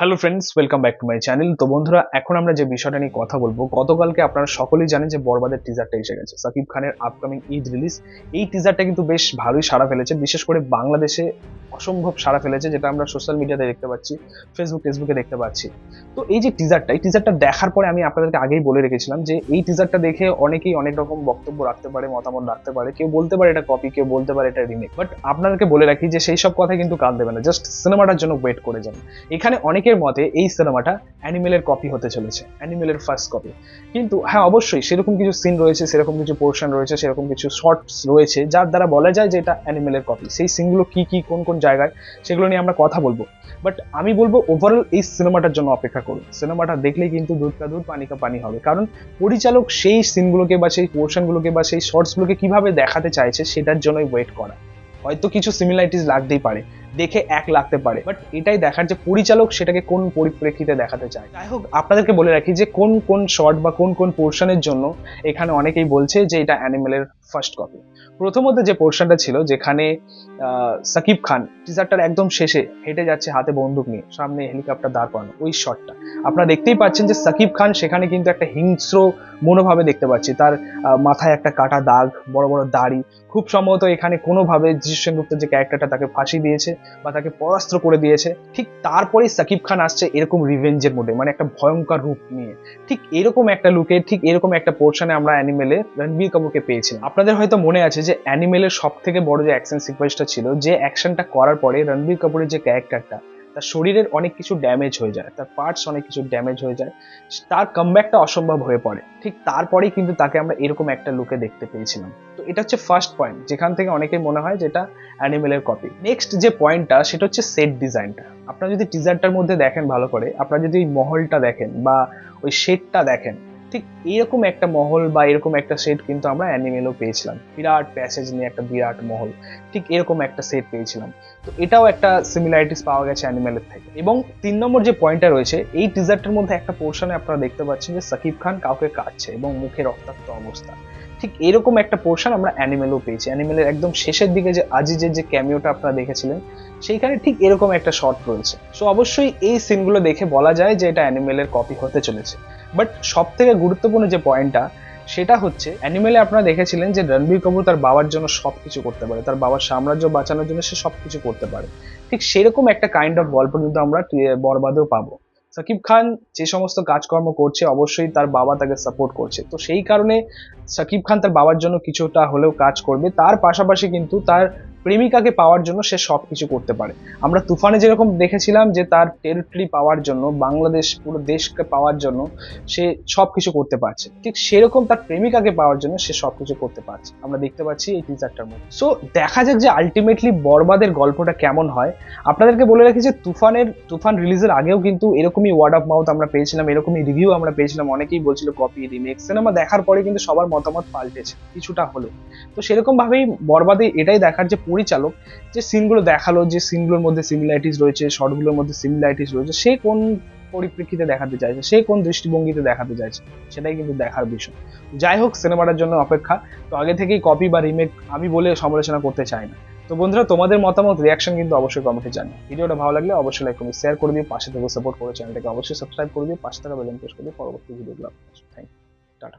Hello friends welcome back to my channel তো বন্ধুরা, এখন আমরা যে বিষয়টা নিয়ে কথা বলব, গতকালকে আপনারা সকলেই জানেন যে বরবাদের টিজারটা এসে গেছে, সাকিব খানের আপকামিং ঈদ রিলিজ এই টিজারটা কিন্তু বেশ ভালোই সাড়া ফেলেছে, বিশেষ করে বাংলাদেশে অসম্ভব সাড়া ফেলেছে, যেটা আমরা সোশ্যাল মিডিয়াতে দেখতে পাচ্ছি ফেসবুক ফেসবুকে দেখতে পাচ্ছি। তো এই যে টিজারটা এই টিজারটা দেখার পরে আমি আপনাদেরকে আগেই বলে রেখেছিলাম যে এই টিজারটা দেখে অনেকেই অনেক রকম বক্তব্য রাখতে পারে, মতামত রাখতে পারে, কেউ বলতে পারে এটা কপি কেউ বলতে পারে এটা রিমেক বাট আপনাদেরকে বলে রাখি যে সেই সব কথা কিন্তু কান দেবে না জাস্ট সিনেমাটার জন্য ওয়েট করে যান। এখানে অনেকের মতে এই সিনেমাটা অ্যানিমেলের কপি হতে চলেছে, অ্যানিমেলের ফার্স্ট কপি কিন্তু হ্যাঁ অবশ্যই সেরকম কিছু সিন রয়েছে, সেরকম কিছু পোর্শন রয়েছে, সেরকম কিছু শর্টস রয়েছে, যার দ্বারা বলা যায় যে এটা অ্যানিমেলের কপি সেই সিনগুলো কি কি, কোন কোন জায়গায়, সেগুলো নিয়ে আমরা কথা বলব। বাট আমি বলব ওভারঅল এই সিনেমাটার জন্য অপেক্ষা করুন। সিনেমাটা দেখলেই কিন্তু দুধ কা দুধ, পানি কা পানি হবে। কারণ পরিচালক সেই সিনগুলোকে বা সেই পোর্শনগুলোকে বা সেই শর্টসগুলোকে কীভাবে দেখাতে চাইছে, সেটার জন্যই ওয়েট করা। হয়তো কিছু সিমিলারিটিস লাগতেই পারে। দেখে এক লাগতে পারে। বাট এটাই দেখার যে পরিচালক সেটাকে কোন পরিপ্রেক্ষিতে দেখাতে চায়। যাই হোক, আপনাদেরকে বলে রাখি যে কোন কোন শর্ট বা কোন কোন পোর্শনের জন্য এখানে অনেকেই বলছে যে এটা অ্যানিমেলের ফার্স্ট কপি প্রথমত যে পোর্শনটা ছিল যেখানে সাকিব খান টিজারটার একদম শেষে হেঁটে যাচ্ছে হাতে বন্দুক নিয়ে, সামনে হেলিকপ্টার দাঁড় করানো ওই শটটা আপনারা দেখতেই পাচ্ছেন যে সাকিব খান সেখানে কিন্তু একটা হিংস্র মনোভাবে দেখতে পাচ্ছি। তার মাথায় একটা কাটা দাগ, বড় বড় দাড়ি, খুব সম্ভবত এখানে কোনোভাবে যিশু সেনগুপ্তের যে ক্যারেক্টারটা তাকে ফাঁসি দিয়েছে বা তাকে পরাস্ত করে দিয়েছে, ঠিক তারপরেই সাকিব খান আসছে এরকম রিভেঞ্জের মোডে মানে একটা ভয়ঙ্কর রূপ নিয়ে। ঠিক এরকম একটা লুকে ঠিক এরকম একটা পোর্শনে আমরা অ্যানিমেলে রণবীর কাপুরকে পেয়েছিলাম। আপনাদের হয়তো মনে আছে যে অ্যানিমেলের সব থেকে বড় যে অ্যাকশন সিকোয়েন্সটা ছিল, যে অ্যাকশনটা করার পরে রণবীর কাপুরের যে ক্যারেক্টারটা তার শরীরের অনেক কিছু ড্যামেজ হয়ে যায়, তার পার্টস অনেক কিছু ড্যামেজ হয়ে যায়, তার কামব্যাকটা অসম্ভব হয়ে পড়ে। ঠিক তারপরেই কিন্তু তাকে আমরা এরকম একটা লুকে দেখতে পেয়েছিলাম। তো এটা হচ্ছে ফার্স্ট পয়েন্ট যেখান থেকে অনেকের মনে হয় যেটা অ্যানিমেলের কপি নেক্সট যে পয়েন্টটা সেটা হচ্ছে সেট ডিজাইনটা আপনারা যদি টিজারটার মধ্যে দেখেন ভালো করে, আপনারা যদি ওই মহলটা দেখেন বা ওই শেডটা দেখেন ঠিক এরকম একটা মহল বা এরকম একটা সেট কিন্তু আমরা অ্যানিমেলও পেয়েছিলাম। বিরাট প্যাসেজ নিয়ে একটা বিরাট মহল। ঠিক এরকম একটা সেট পেয়েছিলাম। তো এটাও একটা সিমিলারিটিস পাওয়া গেছে অ্যানিমেলের থেকে। এবং তিন নম্বর যে পয়েন্টটা রয়েছে, এই টিজারটার মধ্যে একটা পোর্শনে আপনারা দেখতে পাচ্ছেন যে সাকিব খান কাউকে কাটছে এবং মুখে রক্তাক্ত অবস্থা। ঠিক এরকম একটা পোর্শন আমরা অ্যানিমেলও পেয়েছি। অ্যানিমেলের একদম শেষের দিকে যে আজিজের যে ক্যামিওটা আপনারা দেখেছিলেন, সেইখানে ঠিক এরকম একটা শট রয়েছে। সো অবশ্যই এই সিনগুলো দেখে বলা যায় যে এটা অ্যানিমেলের কপি হতে চলেছে। বাট সব থেকে গুরুত্বপূর্ণ যে পয়েন্টটা সেটা হচ্ছে অ্যানিমেলে আপনারা দেখেছিলেন যে রণবীর কাপুর তার বাবার জন্য সবকিছু করতে পারে। তার বাবার সাম্রাজ্য বাঁচানোর জন্য সে সবকিছু করতে পারে। ঠিক সেরকম একটা কাইন্ড অফ গল্প কিন্তু আমরা বরবাদেও পাবো। সাকিব খান যে সমস্ত কাজকর্ম করছে, অবশ্যই তার বাবা তাকে সাপোর্ট করছে। তো সেই কারণে সাকিব খান তার বাবার জন্য কিছুটা হলেও কাজ করবে। তার পাশাপাশি কিন্তু তার প্রেমিকাকে পাওয়ার জন্য সে সব কিছু করতে পারে। আমরা তুফানে যেরকম দেখেছিলাম যে তার টেরিটরি পাওয়ার জন্য, বাংলাদেশ পুরো দেশকে পাওয়ার জন্য সে সব কিছু করতে পারছে। ঠিক সেরকম তার প্রেমিকাকে পাওয়ার জন্য সে সব কিছু করতে পারছে। আমরা দেখতে পাচ্ছি এই টিজারটার মধ্যে। সো দেখা যাক যে আলটিমেটলি বরবাদের গল্পটা কেমন হয়। আপনাদেরকে বলে রাখি যে তুফানের, তুফান রিলিজের আগেও কিন্তু এরকমই ওয়ার্ড অফ মাউথ আমরা পেয়েছিলাম, এরকমই রিভিউ আমরা পেয়েছিলাম। অনেকেই বলছিল কপি রিমেক সিনেমা দেখার পরে কিন্তু সবার মতামত পাল্টেছে, কিছুটা হলেও। তো সেরকম ভাবেই বরবাদে এটাই দেখার যে পরিচালক যে সিনগুলো দেখাল, যে সিনগুলোর মধ্যে সিমিলারিটিস রয়েছে শর্টগুলোর মধ্যে সিমিলারিটিস রয়েছে, সে কোন পরিপ্রেক্ষিতে দেখাতে চাইছে, সে কোন দৃষ্টিভঙ্গিতে দেখাতে চাইছে, সেটাই কিন্তু দেখার বিষয়। যাই হোক, সিনেমাটার জন্য অপেক্ষা, তো আগে থেকেই কপি বা রিমেক আমি বলে সমালোচনা করতে চাই না। তো বন্ধুরা, তোমাদের মতামত রিয়াকশন কিন্তু অবশ্যই কমেন্টে জানিও। ভিডিওটা ভালো লাগলে অবশ্যই লাইক কমেন্ট শেয়ার করে দিও, পাশে থেকে সাপোর্ট করে চ্যানেলটাকে অবশ্যই সাবস্ক্রাইব করে দিও, পাশে থাকা বেল প্রেস করে দিও, পরবর্তী ভিডিওগুলো থ্যাংক ইউ টাটা